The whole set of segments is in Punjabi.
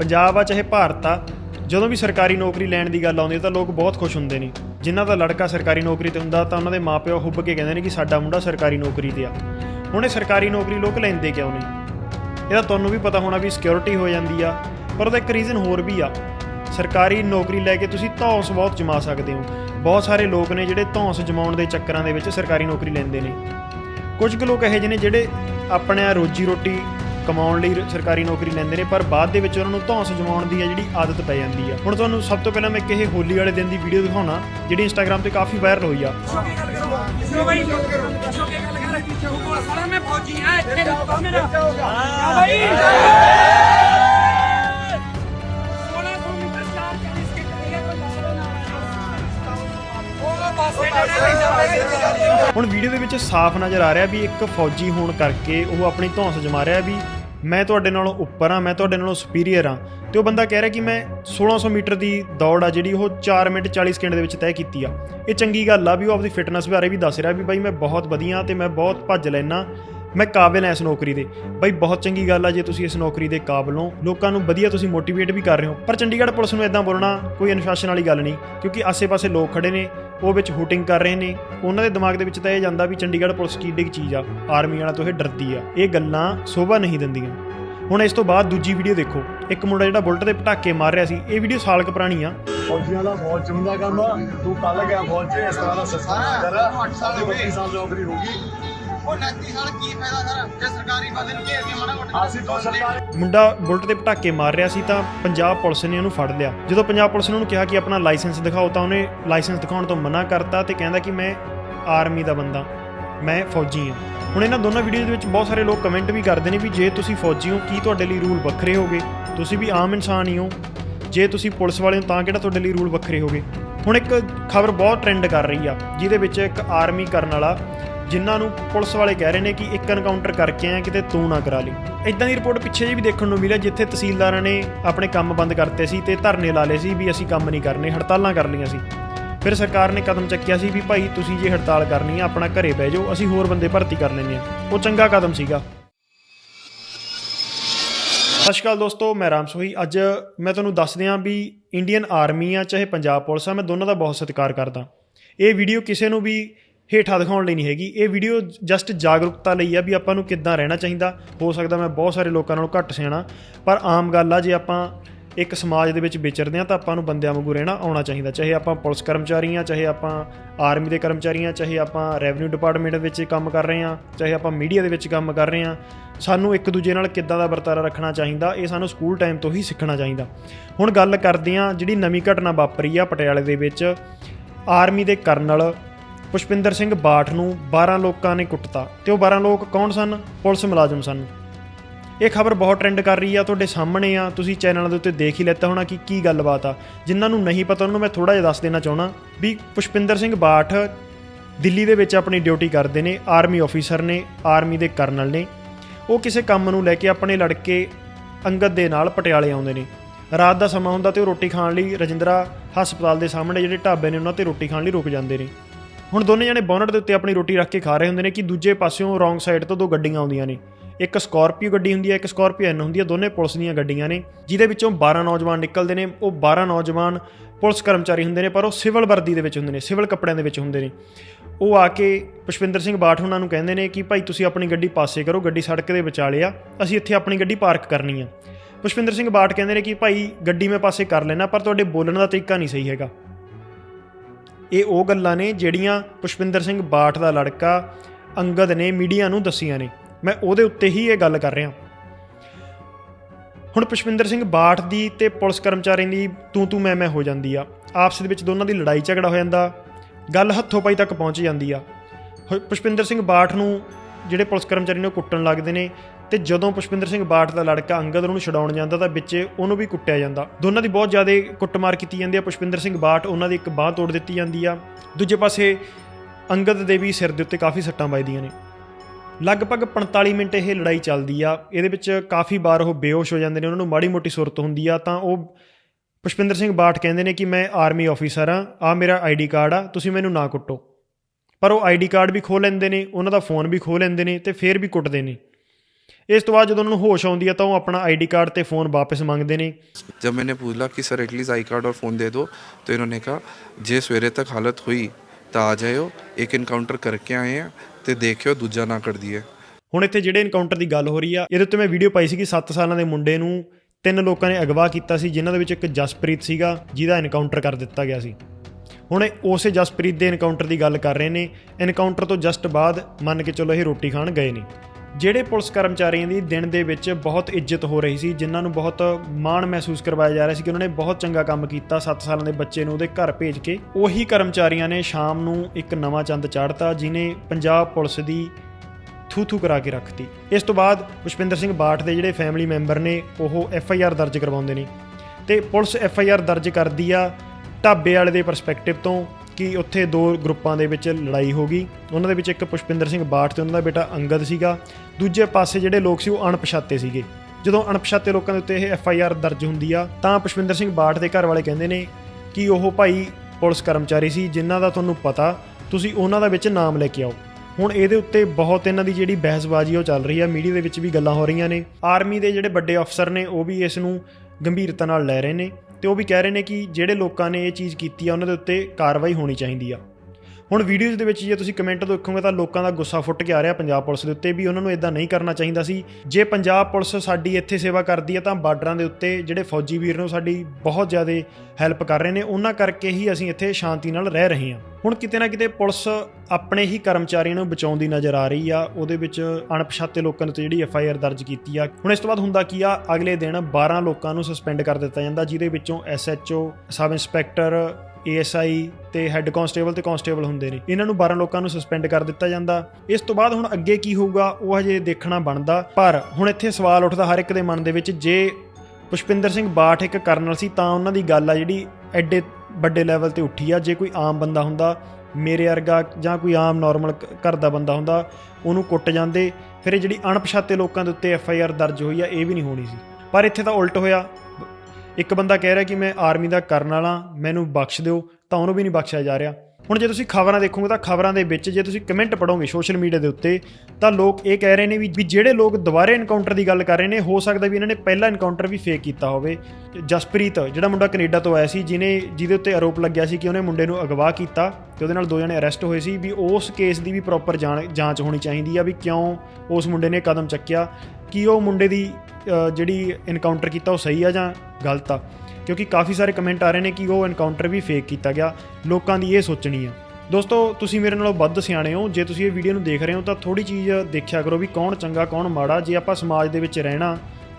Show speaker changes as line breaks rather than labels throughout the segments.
ਪੰਜਾਬ ਆ, ਚਾਹੇ ਭਾਰਤ ਆ, ਜਦੋਂ ਵੀ ਸਰਕਾਰੀ ਨੌਕਰੀ ਲੈਣ ਦੀ ਗੱਲ ਆਉਂਦੀ ਹੈ ਤਾਂ ਲੋਕ ਬਹੁਤ ਖੁਸ਼ ਹੁੰਦੇ ਨੇ। ਜਿਨ੍ਹਾਂ ਦਾ ਲੜਕਾ ਸਰਕਾਰੀ ਨੌਕਰੀ ਤੇ ਹੁੰਦਾ ਤਾਂ ਉਹਨਾਂ ਦੇ ਮਾਪਿਓ ਹੁੱਬ ਕੇ ਕਹਿੰਦੇ ਨੇ ਕਿ ਸਾਡਾ ਮੁੰਡਾ ਸਰਕਾਰੀ ਨੌਕਰੀ ਤੇ ਆ। ਹੁਣ ਇਹ ਸਰਕਾਰੀ ਨੌਕਰੀ ਲੋਕ ਲੈਂਦੇ ਕਿਉਂ ਨੇ? ਇਹਦਾ ਤੁਹਾਨੂੰ ਵੀ ਪਤਾ ਹੋਣਾ ਵੀ ਸਿਕਿਉਰਿਟੀ ਹੋ ਜਾਂਦੀ ਆ, ਪਰ ਉਹਦਾ ਇੱਕ ਰੀਜ਼ਨ ਹੋਰ ਵੀ ਆ। ਸਰਕਾਰੀ ਨੌਕਰੀ ਲੈ ਕੇ ਤੁਸੀਂ ਧੌਂਸ ਬਹੁਤ ਜਮਾ ਸਕਦੇ ਹੋ। ਬਹੁਤ ਸਾਰੇ ਲੋਕ ਨੇ ਜਿਹੜੇ ਧੌਂਸ ਜਮਾਉਣ ਦੇ ਚੱਕਰਾਂ ਦੇ ਵਿੱਚ ਸਰਕਾਰੀ ਨੌਕਰੀ ਲੈਂਦੇ ਨੇ। ਕੁਝ ਕੁ ਲੋਕ ਇਹੋ ਜਿਹੇ ਨੇ ਜਿਹੜੇ ਆਪਣੇ ਰੋਜੀ ਰੋਟੀ ਕਮਾਉਣ ਲਈ ਸਰਕਾਰੀ ਨੌਕਰੀ ਲੈਂਦੇ ਨੇ, ਪਰ ਬਾਅਦ ਦੇ ਵਿੱਚ ਉਹਨਾਂ ਨੂੰ ਧੌਂਸ ਜਮਾਉਣ ਦੀ ਹੈ ਜਿਹੜੀ ਆਦਤ ਪੈ ਜਾਂਦੀ ਆ। ਹੁਣ ਤੁਹਾਨੂੰ ਸਭ ਤੋਂ ਪਹਿਲਾਂ ਮੈਂ ਇੱਕ ਇਹ ਹੋਲੀ ਵਾਲੇ ਦਿਨ ਦੀ ਵੀਡੀਓ ਦਿਖਾਉਣਾ, ਜਿਹੜੀ ਇੰਸਟਾਗ੍ਰam ਤੇ ਕਾਫੀ ਵਾਇਰਲ ਹੋਈ ਆ।
ਜੋ ਮੈਂ ਫੌਜੀ ਆ ਇੱਥੇ ਰੁਕਾ ਮੇਰਾ ਆ ਬਈ 1600 ਮੀਟਰ ਚਾਰ ਚਾਲੀਸ ਕੇ ਕਰੀਏ ਕੋਈ ਮਸਲਾ ਨਾ ਉਹ ਪਾਸੇ ਜਾਣਾ
ਹੁਣ ਵੀਡੀਓ ਦੇ ਵਿੱਚ ਸਾਫ਼ ਨਜ਼ਰ ਆ ਰਿਹਾ ਵੀ ਇੱਕ ਫੌਜੀ ਹੋਣ ਕਰਕੇ ਉਹ ਆਪਣੀ ਧੌਂਸ ਜਮਾ ਰਿਹਾ ਵੀ ਮੈਂ ਤੁਹਾਡੇ ਨਾਲੋਂ ਉੱਪਰ ਆ ਮੈਂ ਤੁਹਾਡੇ ਨਾਲੋਂ ਸੁਪੀਰੀਅਰ ਆ ਤੇ ਉਹ ਬੰਦਾ ਕਹਿ ਰਿਹਾ ਕਿ ਮੈਂ 1600 ਮੀਟਰ ਦੀ ਦੌੜ ਆ ਜਿਹੜੀ ਉਹ 4 ਮਿੰਟ 40 ਸਕਿੰਟ ਦੇ ਵਿੱਚ ਤੈਅ ਕੀਤੀ ਆ। ਇਹ ਚੰਗੀ ਗੱਲ ਆ ਵੀ ਉਹ ਆਪਦੀ ਫਿਟਨੈਸ ਬਾਰੇ ਵੀ ਦੱਸ ਰਿਹਾ ਵੀ ਬਾਈ ਮੈਂ ਬਹੁਤ ਵਧੀਆ ਤੇ ਮੈਂ ਬਹੁਤ ਭੱਜ ਲੈਣਾ ਮੈਂ ਕਾਬਿਲ ਹਾਂ ਇਸ ਨੌਕਰੀ ਦੇ। ਬਾਈ ਬਹੁਤ ਚੰਗੀ ਗੱਲ ਆ ਜੇ ਤੁਸੀਂ ਇਸ ਨੌਕਰੀ ਦੇ ਕਾਬਿਲ ਹੋ। ਲੋਕਾਂ ਨੂੰ ਵਧੀਆ ਤੁਸੀਂ ਮੋਟੀਵੇਟ ਵੀ ਕਰ ਰਹੇ ਹੋ। ਪਰ ਚੰਡੀਗੜ੍ਹ ਪੁਲਿਸ ਨੂੰ ਇਦਾਂ ਬੋਲਣਾ ਕੋਈ ਅਨੁਸ਼ਾਸਨ ਵਾਲੀ ਗੱਲ ਨਹੀਂ, ਕਿਉਂਕਿ ਆਸੇ-ਪਾਸੇ ਲੋਕ ਖੜੇ ਨੇ। ਉਹ ਵਿੱਚ ਹੂਟਿੰਗ ਕਰ ਰਹੇ ਨੇ। ਉਹਨਾਂ ਦੇ ਦਿਮਾਗ ਦੇ ਵਿੱਚ ਤਾਂ ਇਹ ਜਾਂਦਾ ਵੀ ਚੰਡੀਗੜ੍ਹ ਪੁਲਿਸ ਕੀ ਡਿਗ ਚੀਜ਼ ਆ। ਆਰਮੀ ਵਾਲਾ ਤੋਂ ਇਹ ਡਰਦੀ ਆ। ਇਹ ਗੱਲਾਂ ਸੋਭਾ ਨਹੀਂ ਦਿੰਦੀਆਂ। ਹੁਣ ਇਸ ਤੋਂ ਬਾਅਦ ਦੂਜੀ ਵੀਡੀਓ ਦੇਖੋ। ਇੱਕ ਮੁੰਡਾ ਜਿਹੜਾ ਬੁਲਟ ਦੇ ਪਟਾਕੇ ਮਾਰ ਰਿਹਾ ਸੀ ਇਹ ਵੀਡੀਓ ਸਾਲ ਕੁ ਪੁਰਾਣੀ ਆ।
ਫੌਜੀਆਂ ਦਾ ਫੌਜ ਚ ਹੁੰਦਾ ਕੰਮ। ਤੂੰ ਕੱਲ ਗਿਆ ਫੌਜ ਚ ਇਸ ਤਰ੍ਹਾਂ ਦਾ ਸਿਸਟਮ ਕਰ ਸਾਡੇ 32 ਸਾਲ ਨੌਕਰੀ ਹੋਊਗੀ
ਉਹ 29 ਸਾਲ ਕੀ ਫਾਇਦਾ ਸਰ ਜੇ ਸਰਕਾਰੀ ਬੰਦੇ ਨੂੰ ਘੇਰ ਕੇ ਮਾੜਾ ਮੋਟਾ
ਅਸੀਂ ਤੋਂ ਸਰਕਾਰ
ਮੁੰਡਾ ਬੁਲਟ ਦੇ ਪਟਾਕੇ ਮਾਰ ਰਿਹਾ ਸੀ ਤਾਂ ਪੰਜਾਬ ਪੁਲਿਸ ਨੇ ਉਹਨੂੰ ਫੜ ਲਿਆ। ਜਦੋਂ ਪੰਜਾਬ ਪੁਲਿਸ ਨੇ ਉਹਨੂੰ ਕਿਹਾ ਕਿ ਆਪਣਾ ਲਾਇਸੈਂਸ ਦਿਖਾਓ ਤਾਂ ਉਹਨੇ ਲਾਇਸੈਂਸ ਦਿਖਾਉਣ ਤੋਂ ਮਨਾ ਕਰਤਾ ਤੇ ਕਹਿੰਦਾ ਕਿ ਮੈਂ ਆਰਮੀ ਦਾ ਬੰਦਾ ਮੈਂ ਫੌਜੀ ਹਾਂ। ਹੁਣ ਇਹਨਾਂ ਦੋਨਾਂ ਵੀਡੀਓਜ਼ ਦੇ ਵਿੱਚ ਬਹੁਤ ਸਾਰੇ ਲੋਕ ਕਮੈਂਟ ਵੀ ਕਰਦੇ ਨੇ ਵੀ ਜੇ ਤੁਸੀਂ ਫੌਜੀ ਹੋ ਕੀ ਤੁਹਾਡੇ ਲਈ ਰੂਲ ਵੱਖਰੇ ਹੋਗੇ? ਤੁਸੀਂ ਵੀ ਆਮ ਇਨਸਾਨ ਹੀ ਹੋ। ਜੇ ਤੁਸੀਂ ਪੁਲਿਸ ਵਾਲੇ ਹੋ ਤਾਂ ਕਿਹੜਾ ਤੁਹਾਡੇ ਲਈ ਰੂਲ ਵੱਖਰੇ ਹੋਗੇ? ਹੁਣ ਇੱਕ ਖਬਰ ਬਹੁਤ ਟ੍ਰੈਂਡ ਕਰ ਰਹੀ ਆ ਜਿਹਦੇ ਵਿੱਚ ਇੱਕ ਆਰਮੀ ਕਰਨ ਵਾਲਾ ਜਿਨ੍ਹਾਂ ਨੂੰ ਪੁਲਿਸ ਵਾਲੇ ਕਹਿ ਰਹੇ ਨੇ ਕਿ ਇੱਕ ਐਨਕਾਊਂਟਰ ਕਰਕੇ ਆਇਆ, ਕਿਤੇ ਤੂੰ ਨਾ ਕਰਾ ਲਈ। ਇਦਾਂ ਦੀ ਰਿਪੋਰਟ ਪਿੱਛੇ ਜਿਹੀ ਵੀ ਦੇਖਣ ਨੂੰ ਮਿਲਿਆ, ਜਿੱਥੇ ਤਹਿਸੀਲਦਾਰਾਂ ਨੇ ਆਪਣੇ ਕੰਮ ਬੰਦ ਕਰਤੇ ਸੀ ਤੇ ਧਰਨੇ ਲਾ ਲਏ ਸੀ ਵੀ ਅਸੀਂ ਕੰਮ ਨਹੀਂ ਕਰਨੇ, ਹੜਤਾਲਾਂ ਕਰ ਲਈਆਂ ਸੀ। ਫਿਰ ਸਰਕਾਰ ਨੇ ਕਦਮ ਚੱਕਿਆ ਸੀ ਵੀ ਭਾਈ, ਤੁਸੀਂ ਜੇ ਹੜਤਾਲ ਕਰਨੀ ਆ, ਆਪਣਾ ਘਰੇ ਬਹਿ ਜਾਓ, ਅਸੀਂ ਹੋਰ ਬੰਦੇ ਭਰਤੀ ਕਰ ਲੈਂਦੇ ਆ ਉਹ ਚੰਗਾ ਕਦਮ ਸੀਗਾ। ਸਤਿ ਸ਼੍ਰੀ ਅਕਾਲ ਦੋਸਤੋ, ਮੈਂ ਰਾਮ ਸੋਹੀ। ਅੱਜ ਮੈਂ ਤੁਹਾਨੂੰ ਦੱਸ ਦਿਆਂ ਵੀ ਇੰਡੀਅਨ ਆਰਮੀ ਆ, ਚਾਹੇ ਪੰਜਾਬ ਪੁਲਿਸ ਆ, ਮੈਂ ਦੋਨਾਂ ਦਾ ਬਹੁਤ ਸਤਿਕਾਰ ਕਰਦਾ। ਇਹ ਵੀਡੀਓ ਕਿਸੇ ਨੂੰ ਵੀ ਹੇਠਾਂ ਦਿਖਾਉਣ ਲਈ ਨਹੀਂ ਹੈਗੀ। ਇਹ ਵੀਡੀਓ ਜਸਟ ਜਾਗਰੂਕਤਾ ਲਈ ਆ ਵੀ ਆਪਾਂ ਨੂੰ ਕਿੱਦਾਂ ਰਹਿਣਾ ਚਾਹੀਦਾ। ਹੋ ਸਕਦਾ ਮੈਂ ਬਹੁਤ ਸਾਰੇ ਲੋਕਾਂ ਨਾਲੋਂ ਘੱਟ ਸਿਆਣਾ, ਪਰ ਆਮ ਗੱਲ ਆ, ਜੇ ਆਪਾਂ ਇੱਕ ਸਮਾਜ ਦੇ ਵਿੱਚ ਵਿਚਰਦੇ ਆ ਤਾਂ ਆਪਾਂ ਨੂੰ ਬੰਦਿਆਂ ਵਾਂਗੂ ਰਹਿਣਾ ਆਉਣਾ ਚਾਹੀਦਾ। ਚਾਹੇ ਆਪਾਂ ਪੁਲਿਸ ਕਰਮਚਾਰੀ ਆ, ਚਾਹੇ ਆਪਾਂ ਆਰਮੀ ਦੇ ਕਰਮਚਾਰੀ ਆ, ਚਾਹੇ ਆਪਾਂ ਰੈਵਨਿਊ ਡਿਪਾਰਟਮੈਂਟ ਵਿੱਚ ਕੰਮ ਕਰ ਰਹੇ ਆ, ਚਾਹੇ ਆਪਾਂ ਮੀਡੀਆ ਦੇ ਵਿੱਚ ਕੰਮ ਕਰ ਰਹੇ ਆ, ਸਾਨੂੰ ਇੱਕ ਦੂਜੇ ਨਾਲ ਕਿੱਦਾਂ ਦਾ ਵਰਤਾਰਾ ਰੱਖਣਾ ਚਾਹੀਦਾ, ਇਹ ਸਾਨੂੰ ਸਕੂਲ ਟਾਈਮ ਤੋਂ ਹੀ ਸਿੱਖਣਾ ਚਾਹੀਦਾ। ਹੁਣ ਗੱਲ ਕਰਦੇ ਆ ਜਿਹੜੀ ਨਵੀਂ ਘਟਨਾ ਵਾਪਰੀ ਆ ਪਟਿਆਲੇ ਦੇ ਵਿੱਚ। ਆਰਮੀ ਦੇ ਕਰਨਲ ਪੁਸ਼ਪਿੰਦਰ ਸਿੰਘ ਬਾਠ ਨੂੰ 12 ਲੋਕਾਂ ਨੇ ਕੁੱਟਤਾ ਤੇ ਉਹ 12 ਲੋਕ ਕੌਣ ਸਨ? ਪੁਲਿਸ ਮੁਲਾਜ਼ਮ ਸਨ। ਇਹ ਖਬਰ ਬਹੁਤ ਟ੍ਰੈਂਡ ਕਰ ਰਹੀ ਆ, ਤੁਹਾਡੇ ਸਾਹਮਣੇ ਆ। ਤੁਸੀਂ ਚੈਨਲ ਦੇ ਉੱਤੇ ਦੇਖ ਹੀ ਲੈਤਾ ਹੋਣਾ ਕਿ ਕੀ ਗੱਲਬਾਤ ਆ। ਜਿਨ੍ਹਾਂ ਨੂੰ ਨਹੀਂ ਪਤਾ ਉਹਨਾਂ ਨੂੰ ਮੈਂ ਥੋੜਾ ਜਿਹਾ ਦੱਸ ਦੇਣਾ ਚਾਹਣਾ ਵੀ ਪੁਸ਼ਪਿੰਦਰ ਸਿੰਘ ਬਾਠ ਦਿੱਲੀ ਦੇ ਵਿੱਚ ਆਪਣੀ ਡਿਊਟੀ ਕਰਦੇ ਨੇ ਆਰਮੀ ਆਫੀਸਰ ਨੇ ਆਰਮੀ ਦੇ ਕਰਨਲ ਨੇ। ਉਹ ਕਿਸੇ ਕੰਮ ਨੂੰ ਲੈ ਕੇ ਆਪਣੇ ਲੜਕੇ ਅੰਗਦ ਦੇ ਨਾਲ ਪਟਿਆਲੇ ਆਉਂਦੇ ਨੇ। ਰਾਤ ਦਾ ਸਮਾਂ ਹੁੰਦਾ ਤੇ ਉਹ ਰੋਟੀ ਖਾਣ ਲਈ ਰਜਿੰਦਰਾ ਹਸਪਤਾਲ ਦੇ ਸਾਹਮਣੇ ਜਿਹੜੇ ਢਾਬੇ ਨੇ ਉਹਨਾਂ ਤੇ ਰੋਟੀ ਖਾਣ ਲਈ ਰੁਕ ਜਾਂਦੇ ਨੇ। ਹੁਣ ਦੋਨੇ ਜਣੇ ਬੋਨਟ ਦੇ ਉੱਤੇ ਆਪਣੀ ਰੋਟੀ ਰੱਖ ਕੇ ਖਾ ਰਹੇ ਹੁੰਦੇ ਨੇ ਕਿ ਦੂਜੇ ਪਾਸਿਓਂ ਰੋਂਗ ਸਾਈਡ ਤੋਂ ਦੋ ਗੱਡੀਆਂ ਆਉਂਦੀਆਂ ਨੇ। ਇੱਕ ਸਕਾਰਪੀਓ ਗੱਡੀ ਹੁੰਦੀ ਹੈ, ਇੱਕ ਸਕਾਰਪੀਓ ਐਨ ਹੁੰਦੀ ਹੈ। ਦੋਨੇ ਪੁਲਿਸ ਦੀਆਂ ਗੱਡੀਆਂ ਨੇ, ਜਿਹਦੇ ਵਿੱਚੋਂ 12 ਨੌਜਵਾਨ ਨਿਕਲਦੇ ਨੇ। ਉਹ 12 ਨੌਜਵਾਨ ਪੁਲਿਸ ਕਰਮਚਾਰੀ ਹੁੰਦੇ ਨੇ, ਪਰ ਉਹ ਸਿਵਲ ਵਰਦੀ ਦੇ ਵਿੱਚ ਹੁੰਦੇ ਨੇ, ਸਿਵਲ ਕੱਪੜਿਆਂ ਦੇ ਵਿੱਚ ਹੁੰਦੇ ਨੇ। ਉਹ ਆ ਕੇ ਪੁਸ਼ਪਿੰਦਰ ਸਿੰਘ ਬਾਠ ਉਹਨਾਂ ਨੂੰ ਕਹਿੰਦੇ ਨੇ ਕਿ ਭਾਈ ਤੁਸੀਂ ਆਪਣੀ ਗੱਡੀ ਪਾਸੇ ਕਰੋ, ਗੱਡੀ ਸੜਕ ਦੇ ਵਿਚਾਲੇ ਆ, ਅਸੀਂ ਇੱਥੇ ਆਪਣੀ ਗੱਡੀ ਪਾਰਕ ਕਰਨੀ ਆ। ਪੁਸ਼ਪਿੰਦਰ ਸਿੰਘ ਬਾਠ ਕਹਿੰਦੇ ਨੇ ਕਿ ਭਾਈ ਗੱਡੀ ਮੈਂ ਪਾਸੇ ਕਰ ਲੈਣਾ ਪਰ ਤੁਹਾਡੇ ਬੋਲਣ ਦਾ ਤਰੀਕਾ ਨਹੀਂ ਸਹੀ ਹੈਗਾ। ਇਹ ਉਹ ਗੱਲਾਂ ਨੇ ਜਿਹੜੀਆਂ ਪੁਸ਼ਪਿੰਦਰ ਸਿੰਘ ਬਾਠ ਦਾ ਲੜਕਾ ਅੰਗਦ ਨੇ ਮੀਡੀਆ ਨੂੰ ਦੱਸੀਆਂ ਨੇ। ਮੈਂ ਉਹਦੇ ਉੱਤੇ ਹੀ ਇਹ ਗੱਲ ਕਰ ਰਿਹਾ। ਹੁਣ ਪੁਸ਼ਪਿੰਦਰ ਸਿੰਘ ਬਾਠ ਦੀ ਤੇ ਪੁਲਿਸ ਕਰਮਚਾਰੀ ਦੀ ਤੂੰ ਤੂੰ ਮੈਂ ਮੈਂ ਹੋ ਜਾਂਦੀ ਆ। ਆਪਸ ਦੇ ਵਿੱਚ ਦੋਨਾਂ ਦੀ ਲੜਾਈ ਝਗੜਾ ਹੋ ਜਾਂਦਾ। ਗੱਲ ਹੱਥੋਂ ਪਾਈ ਤੱਕ ਪਹੁੰਚ ਜਾਂਦੀ ਆ। ਪੁਸ਼ਪਿੰਦਰ ਸਿੰਘ ਬਾਠ ਨੂੰ ਜਿਹੜੇ ਪੁਲਿਸ ਕਰਮਚਾਰੀ ਨੂੰ ਕੁੱਟਣ ਲੱਗਦੇ ਨੇ। ਤੇ ਜਦੋਂ ਪੁਸ਼ਪਿੰਦਰ ਸਿੰਘ ਬਾਠ ਦਾ ਲੜਕਾ ਅੰਗਦ ਉਹਨੂੰ ਛਡਾਉਣ ਜਾਂਦਾ ਤਾਂ ਵਿੱਚ ਉਹਨੂੰ ਵੀ ਕੁੱਟਿਆ ਜਾਂਦਾ। ਦੋਨਾਂ ਦੀ ਬਹੁਤ ਜ਼ਿਆਦਾ ਕੁੱਟਮਾਰ ਕੀਤੀ ਜਾਂਦੀ ਆ। ਪੁਸ਼ਪਿੰਦਰ ਸਿੰਘ ਬਾਠ ਉਹਨਾਂ ਦੀ ਇੱਕ ਬਾਹ ਤੋੜ ਦਿੱਤੀ ਜਾਂਦੀ ਆ। ਦੂਜੇ ਪਾਸੇ ਅੰਗਦ ਦੇ ਵੀ ਸਿਰ ਦੇ ਉੱਤੇ ਕਾਫੀ ਸੱਟਾਂ ਵੱਜਦੀਆਂ ਨੇ। ਲਗਭਗ 45 ਮਿੰਟ ਇਹ ਲੜਾਈ ਚੱਲਦੀ ਆ। ਇਹਦੇ ਵਿੱਚ ਕਾਫੀ ਵਾਰ ਉਹ ਬੇਹੋਸ਼ ਹੋ ਜਾਂਦੇ ਨੇ, ਉਹਨਾਂ ਨੂੰ ਮਾੜੀ ਮੋਟੀ ਸੁਰਤ ਹੁੰਦੀ ਆ। ਤਾਂ ਉਹ ਪੁਸ਼ਪਿੰਦਰ ਸਿੰਘ ਬਾਠ ਕਹਿੰਦੇ ਨੇ ਕਿ ਮੈਂ ਆਰਮੀ ਆਫੀਸਰ ਆ ਆ ਮੇਰਾ ਆਈਡੀ ਕਾਰਡ ਆ, ਤੁਸੀਂ ਮੈਨੂੰ ਨਾ ਕੁੱਟੋ। ਪਰ ਉਹ ਆਈਡੀ ਕਾਰਡ ਵੀ ਖੋਹ ਲੈਂਦੇ ਨੇ, ਉਹਨਾਂ ਦਾ ਫੋਨ ਵੀ ਖੋਹ ਲੈਂਦੇ ਨੇ ਤੇ ਫੇਰ ਵੀ ਕੁੱਟਦੇ ਨੇ। ਇਸ ਤੋਂ ਬਾਅਦ ਜਦੋਂ ਉਹਨਾਂ ਨੂੰ ਹੋਸ਼ ਆਉਂਦੀ ਹੈ ਤਾਂ ਉਹ ਆਪਣਾ ਆਈਡੀ ਕਾਰਡ ਤੇ ਫੋਨ ਵਾਪਸ ਮੰਗਦੇ ਨੇ
जब मैंने पूछा कि सर एटलीस्ट आई कार्ड और फ़ोन दे दो तो इन्होंने कहा जे सवेरे तक हालत हुई तो आ जाओ एक इनकाउंटर करके आए हैं तो देखियो दूजा ना कर दिए
ਹੁਣ ਇੱਥੇ ਜਿਹੜੇ ਐਨਕਾਊਂਟਰ ਦੀ ਗੱਲ ਹੋ ਰਹੀ ਆ ਇਹਦੇ ਉੱਤੇ ਮੈਂ ਵੀਡੀਓ ਪਾਈ ਸੀ ਕਿ 7 ਸਾਲਾਂ ਦੇ ਮੁੰਡੇ ਨੂੰ ਤਿੰਨ ਲੋਕਾਂ ਨੇ ਅਗਵਾ ਕੀਤਾ ਸੀ ਜਿਨ੍ਹਾਂ ਦੇ ਵਿੱਚ ਇੱਕ ਜਸਪ੍ਰੀਤ ਸੀਗਾ ਜਿਹਦਾ ਐਨਕਾਊਂਟਰ ਕਰ ਦਿੱਤਾ ਗਿਆ ਸੀ ਹੁਣ ਇਹ ਉਸੇ ਜਸਪ੍ਰੀਤ ਦੇ ਐਨਕਾਊਂਟਰ ਦੀ ਗੱਲ ਕਰ ਰਹੇ ਨੇ ਐਨਕਾਊਂਟਰ ਤੋਂ ਜਸਟ ਬਾਅਦ ਮੰਨ ਕੇ ਚਲੋ ਇਹ ਰੋਟੀ ਖਾਣ ਗਏ ਨੇ ਜਿਹੜੇ ਪੁਲਿਸ ਕਰਮਚਾਰੀਆਂ ਦੀ ਦਿਨ ਦੇ ਵਿੱਚ ਬਹੁਤ ਇੱਜ਼ਤ ਹੋ ਰਹੀ ਸੀ, ਜਿਨ੍ਹਾਂ ਨੂੰ ਬਹੁਤ ਮਾਣ ਮਹਿਸੂਸ ਕਰਵਾਇਆ ਜਾ ਰਿਹਾ ਸੀ ਕਿ ਉਹਨਾਂ ਨੇ ਬਹੁਤ ਚੰਗਾ ਕੰਮ ਕੀਤਾ 7 ਸਾਲਾਂ ਦੇ ਬੱਚੇ ਨੂੰ ਉਹਦੇ ਘਰ ਭੇਜ ਕੇ। ਉਹੀ ਕਰਮਚਾਰੀਆਂ ਨੇ ਸ਼ਾਮ ਨੂੰ ਇੱਕ ਨਵਾਂ ਚੰਦ ਚਾੜਤਾ ਜਿਨੇ ਪੰਜਾਬ ਪੁਲਿਸ ਦੀ ਥੂ ਥੂ ਕਰਾ ਕੇ ਰੱਖਤੀ। ਇਸ ਤੋਂ ਬਾਅਦ ਪੁਸ਼ਪਿੰਦਰ ਸਿੰਘ ਬਾਠ ਦੇ ਜਿਹੜੇ ਫੈਮਿਲੀ ਮੈਂਬਰ ਨੇ, ਉਹ ਐਫ ਆਈ ਆਰ ਦਰਜ ਕਰਵਾਉਂਦੇ ਨੇ। ਤੇ ਪੁਲਿਸ ਐਫ ਆਈ ਆਰ ਦਰਜ ਕਰਦੀ ਆ ਢਾਬੇ ਵਾਲੇ ਦੇ ਪਰਸਪੈਕਟਿਵ ਤੋਂ। ਕਿ ਉੱਥੇ ਦੋ ਗਰੁੱਪਾਂ ਦੇ ਵਿੱਚ ਲੜਾਈ ਹੋ ਗਈ। ਉਹਨਾਂ ਦੇ ਵਿੱਚ ਇੱਕ ਪੁਸ਼ਪਿੰਦਰ ਸਿੰਘ ਬਾਠ ਤੇ ਉਹਨਾਂ ਦਾ ਬੇਟਾ ਅੰਗਦ ਸੀਗਾ। ਦੂਜੇ ਪਾਸੇ ਜਿਹੜੇ ਲੋਕ ਸੀ, ਉਹ ਅਣਪਛਾਤੇ ਸੀਗੇ। ਜਦੋਂ ਅਣਪਛਾਤੇ ਲੋਕਾਂ ਦੇ ਉੱਤੇ ਇਹ ਐਫ ਆਈ ਆਰ ਦਰਜ ਹੁੰਦੀ ਆ, ਤਾਂ ਪੁਸ਼ਪਿੰਦਰ ਸਿੰਘ ਬਾਠ ਦੇ ਘਰ ਵਾਲੇ ਕਹਿੰਦੇ ਨੇ ਕਿ ਉਹ ਭਾਈ ਪੁਲਿਸ ਕਰਮਚਾਰੀ ਸੀ, ਜਿਨ੍ਹਾਂ ਦਾ ਤੁਹਾਨੂੰ ਪਤਾ, ਤੁਸੀਂ ਉਹਨਾਂ ਦਾ ਵਿੱਚ ਨਾਮ ਲੈ ਕੇ ਆਓ। ਹੁਣ ਇਹਦੇ ਉੱਤੇ ਬਹੁਤ ਇਹਨਾਂ ਦੀ ਜਿਹੜੀ ਬਹਿਸਬਾਜ਼ੀ ਉਹ ਚੱਲ ਰਹੀ ਆ। ਮੀਡੀਆ ਦੇ ਵਿੱਚ ਵੀ ਗੱਲਾਂ ਹੋ ਰਹੀਆਂ ਨੇ। ਆਰਮੀ ਦੇ ਜਿਹੜੇ ਵੱਡੇ ਅਫਸਰ ਨੇ, ਉਹ ਵੀ ਇਸ ਨੂੰ ਗੰਭੀਰਤਾ ਨਾਲ ਲੈ ਰਹੇ ਨੇ। ਤੇ ਉਹ ਵੀ ਕਹਿ ਰਹੇ ਨੇ ਕਿ ਜਿਹੜੇ ਲੋਕਾਂ ਨੇ ਇਹ ਚੀਜ਼ ਕੀਤੀ ਆ, ਉਹਨਾਂ ਦੇ ਉੱਤੇ ਕਾਰਵਾਈ ਹੋਣੀ ਚਾਹੀਦੀ ਆ। ਹੁਣ ਵੀਡੀਓਜ਼ ਦੇ ਵਿੱਚ ਜੇ ਤੁਸੀਂ ਕਮੈਂਟ ਦੇਖੋਗੇ ਤਾਂ ਲੋਕਾਂ ਦਾ ਗੁੱਸਾ ਫੁੱਟ ਕੇ ਆ ਰਿਹਾ ਪੰਜਾਬ ਪੁਲਿਸ ਦੇ ਉੱਤੇ ਵੀ ਉਹਨਾਂ ਨੂੰ ਇਦਾਂ ਨਹੀਂ ਕਰਨਾ ਚਾਹੀਦਾ ਸੀ। ਜੇ ਪੰਜਾਬ ਪੁਲਿਸ ਸਾਡੀ ਇੱਥੇ ਸੇਵਾ ਕਰਦੀ ਹੈ ਤਾਂ ਬਾਰਡਰਾਂ ਦੇ ਉੱਤੇ ਜਿਹੜੇ ਫੌਜੀ ਵੀਰ ਨੇ ਉਹ ਸਾਡੀ ਬਹੁਤ ਜ਼ਿਆਦਾ ਹੈਲਪ ਕਰ ਰਹੇ ਨੇ। ਉਹਨਾਂ ਕਰਕੇ ਹੀ ਅਸੀਂ ਇੱਥੇ ਸ਼ਾਂਤੀ ਨਾਲ ਰਹਿ ਰਹੇ ਹਾਂ। ਹੁਣ ਕਿਤੇ ਨਾ ਕਿਤੇ ਪੁਲਿਸ ਆਪਣੇ ਹੀ ਕਰਮਚਾਰੀਆਂ ਨੂੰ ਬਚਾਉਂਦੀ ਨਜ਼ਰ ਆ ਰਹੀ ਆ। ਉਹਦੇ ਵਿੱਚ ਅਣਪਛਾਤੇ ਲੋਕਾਂ ਦੇ ਉੱਤੇ ਜਿਹੜੀ ਐਫ ਆਈ ਆਰ ਦਰਜ ਕੀਤੀ ਆ। ਹੁਣ ਇਸ ਤੋਂ ਬਾਅਦ ਹੁੰਦਾ ਕੀ ਆ? ਅਗਲੇ ਦਿਨ 12 ਲੋਕਾਂ ਨੂੰ ਸਸਪੈਂਡ ਕਰ ਦਿੱਤਾ ਜਾਂਦਾ, ਜਿਹਦੇ ਵਿੱਚੋਂ S H O sub inspector ASI ਤੇ ਹੈੱਡ ਕਾਂਸਟੇਬਲ ਤੇ ਕਾਂਸਟੇਬਲ ਹੁੰਦੇ ਨੇ। ਇਹਨਾਂ ਨੂੰ 12 ਲੋਕਾਂ ਨੂੰ ਸਸਪੈਂਡ ਕਰ ਦਿੱਤਾ ਜਾਂਦਾ। ਇਸ ਤੋਂ ਬਾਅਦ ਹੁਣ ਅੱਗੇ ਕੀ ਹੋਊਗਾ, ਉਹ ਹਜੇ ਦੇਖਣਾ ਬਣਦਾ। ਪਰ ਹੁਣ ਇੱਥੇ ਸਵਾਲ ਉੱਠਦਾ ਹਰ ਇੱਕ ਦੇ ਮਨ ਦੇ ਵਿੱਚ, ਜੇ ਪੁਸ਼ਪਿੰਦਰ ਸਿੰਘ ਬਾਠ ਇੱਕ ਕਰਨਲ ਸੀ, ਤਾਂ ਉਹਨਾਂ ਦੀ ਗੱਲ ਆ ਜਿਹੜੀ ਐਡੇ ਵੱਡੇ ਲੈਵਲ ਤੇ ਉੱਠੀ ਆ। ਜੇ ਕੋਈ ਆਮ ਬੰਦਾ ਹੁੰਦਾ, ਮੇਰੇ ਵਰਗਾ ਜਾਂ ਕੋਈ ਆਮ ਨਾਰਮਲ ਘਰ ਦਾ ਬੰਦਾ ਹੁੰਦਾ, ਉਹਨੂੰ ਕੁੱਟ ਜਾਂਦੇ। ਫਿਰ ਇਹ ਜਿਹੜੀ ਅਣਪਛਾਤੇ ਲੋਕਾਂ ਦੇ ਉੱਤੇ ਐਫ ਆਈ ਆਰ ਦਰਜ ਹੋਈ ਆ, ਇਹ ਵੀ ਨਹੀਂ ਹੋਣੀ ਸੀ। ਪਰ ਇੱਥੇ ਤਾਂ ਉਲਟ ਹੋਇਆ। ਇੱਕ ਬੰਦਾ ਕਹਿ ਰਿਹਾ ਕਿ ਮੈਂ ਆਰਮੀ ਦਾ ਕਰਨ ਵਾਲਾ, ਮੈਨੂੰ ਬਖਸ਼ ਦਿਓ, ਤਾਂ ਉਹਨੂੰ ਵੀ ਨਹੀਂ ਬਖਸ਼ਿਆ ਜਾ ਰਿਹਾ। ਹੁਣ ਜੇ ਤੁਸੀਂ ਖਬਰਾਂ ਦੇਖੋਗੇ ਤਾਂ ਖਬਰਾਂ ਦੇ ਵਿੱਚ ਜੇ ਤੁਸੀਂ ਕਮੈਂਟ ਪੜੋਗੇ ਸੋਸ਼ਲ ਮੀਡੀਆ ਦੇ ਉੱਤੇ, ਤਾਂ ਲੋਕ ਇਹ ਕਹਿ ਰਹੇ ਨੇ ਵੀ ਵੀ ਜਿਹੜੇ ਲੋਕ ਦੁਬਾਰੇ ਇਨਕਾਊਂਟਰ ਦੀ ਗੱਲ ਕਰ ਰਹੇ ਨੇ, ਹੋ ਸਕਦਾ ਵੀ ਇਹਨਾਂ ਨੇ ਪਹਿਲਾ ਇਨਕਾਊਂਟਰ ਵੀ ਫੇਕ ਕੀਤਾ ਹੋਵੇ। ਜਸਪ੍ਰੀਤ, ਜਿਹੜਾ ਮੁੰਡਾ ਕੈਨੇਡਾ ਤੋਂ ਆਇਆ ਸੀ ਜਿਨੇ ਜਿਹਦੇ ਉੱਤੇ ਆਰੋਪ ਲੱਗਿਆ ਸੀ ਕਿ ਉਹਨੇ ਮੁੰਡੇ ਨੂੰ ਅਗਵਾ ਕੀਤਾ ਤੇ ਉਹਦੇ ਨਾਲ ਦੋ ਜਣੇ ਅਰੈਸਟ ਹੋਏ ਸੀ, ਵੀ ਉਸ ਕੇਸ ਦੀ ਵੀ ਪ੍ਰੋਪਰ ਜਾਂਚ ਹੋਣੀ ਚਾਹੀਦੀ ਆ ਵੀ ਕਿਉਂ ਉਸ ਮੁੰਡੇ ਨੇ ਕਦਮ ਚੱਕਿਆ। ਕਿ ਉਹ ਮੁੰਡੇ ਦੀ ਜਿਹੜੀ ਇਨਕਾਊਂਟਰ ਕੀਤਾ ਉਹ ਸਹੀ ਆ ਜਾਂ ਗਲਤ ਆ? ਕਿਉਂਕਿ ਕਾਫੀ ਸਾਰੇ ਕਮੈਂਟ ਆ ਰਹੇ ਨੇ ਕਿ ਉਹ ਇਨਕਾਊਂਟਰ ਵੀ ਫੇਕ ਕੀਤਾ ਗਿਆ। ਲੋਕਾਂ ਦੀ ਇਹ ਸੋਚਣੀ ਆ। ਦੋਸਤੋ, ਤੁਸੀਂ ਮੇਰੇ ਨਾਲੋਂ ਵੱਧ ਸਿਆਣੇ ਹੋ। ਜੇ ਤੁਸੀਂ ਇਹ ਵੀਡੀਓ ਨੂੰ ਦੇਖ ਰਹੇ ਹੋ ਤਾਂ ਥੋੜੀ ਚੀਜ਼ ਦੇਖਿਆ ਕਰੋ ਵੀ ਕੌਣ ਚੰਗਾ, ਕੌਣ ਮਾੜਾ। ਜੇ ਆਪਾਂ ਸਮਾਜ ਦੇ ਵਿੱਚ ਰਹਿਣਾ,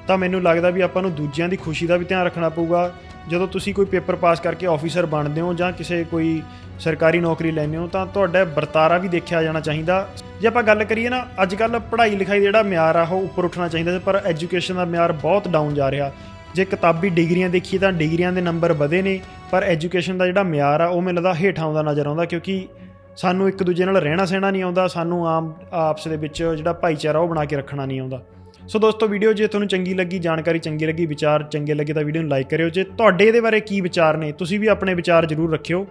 ਤਾਂ ਮੈਨੂੰ ਲੱਗਦਾ ਵੀ ਆਪਾਂ ਨੂੰ ਦੂਜਿਆਂ ਦੀ ਖੁਸ਼ੀ ਦਾ ਵੀ ਧਿਆਨ ਰੱਖਣਾ ਪਊਗਾ। ਜਦੋਂ ਤੁਸੀਂ ਕੋਈ ਪੇਪਰ ਪਾਸ ਕਰਕੇ ਆਫੀਸਰ ਬਣਦੇ ਹੋ ਜਾਂ ਕਿਸੇ ਕੋਈ ਸਰਕਾਰੀ ਨੌਕਰੀ ਲੈਂਦੇ ਹੋ, ਤਾਂ ਤੁਹਾਡਾ ਵਰਤਾਰਾ ਵੀ ਦੇਖਿਆ ਜਾਣਾ ਚਾਹੀਦਾ। ਜੇ ਆਪਾਂ ਗੱਲ ਕਰੀਏ ਨਾ ਅੱਜ ਕੱਲ ਪੜ੍ਹਾਈ ਲਿਖਾਈ ਦਾ ਜਿਹੜਾ ਮਿਆਰ ਆ ਉਹ ਉੱਪਰ ਉੱਠਣਾ ਚਾਹੀਦਾ ਸੀ, ਪਰ ਐਜੂਕੇਸ਼ਨ ਦਾ ਮਿਆਰ ਬਹੁਤ ਡਾਊਨ ਜਾ ਰਿਹਾ। ਜੇ ਕਿਤਾਬੀ ਡਿਗਰੀਆਂ ਦੇਖੀਏ ਤਾਂ ਡਿਗਰੀਆਂ ਦੇ ਨੰਬਰ ਵਧੇ ਨੇ ਪਰ ਐਜੂਕੇਸ਼ਨ ਦਾ ਜਿਹੜਾ ਮਿਆਰ ਆ ਉਹ ਮੈਨੂੰ ਲੱਗਦਾ ਹੇਠਾਂ ਆਉਂਦਾ ਨਜ਼ਰ ਆਉਂਦਾ ਕਿਉਂਕਿ ਸਾਨੂੰ ਇੱਕ ਦੂਜੇ ਨਾਲ ਰਹਿਣਾ ਸਹਿਣਾ ਨਹੀਂ ਆਉਂਦਾ ਸਾਨੂੰ ਆਮ ਆਪਸ ਦੇ ਵਿੱਚ ਜਿਹੜਾ ਭਾਈਚਾਰਾ ਉਹ ਬਣਾ ਕੇ ਰੱਖਣਾ ਨਹੀਂ ਆਉਂਦਾ। ਸੋ ਦੋਸਤੋ ਵੀਡੀਓ ਜੇ ਤੁਹਾਨੂੰ ਚੰਗੀ ਲੱਗੀ ਜਾਣਕਾਰੀ ਚੰਗੀ ਲੱਗੀ ਵਿਚਾਰ ਚੰਗੇ ਲੱਗੇ ਤਾਂ ਵੀਡੀਓ ਨੂੰ ਲਾਈਕ ਕਰਿਓ। ਜੇ ਤੁਹਾਡੇ ਇਹਦੇ ਬਾਰੇ ਕੀ ਵਿਚਾਰ ਨੇ ਤੁਸੀਂ ਵੀ ਆਪਣੇ ਵਿਚਾਰ ਜ਼ਰੂਰ ਰੱਖਿਓ।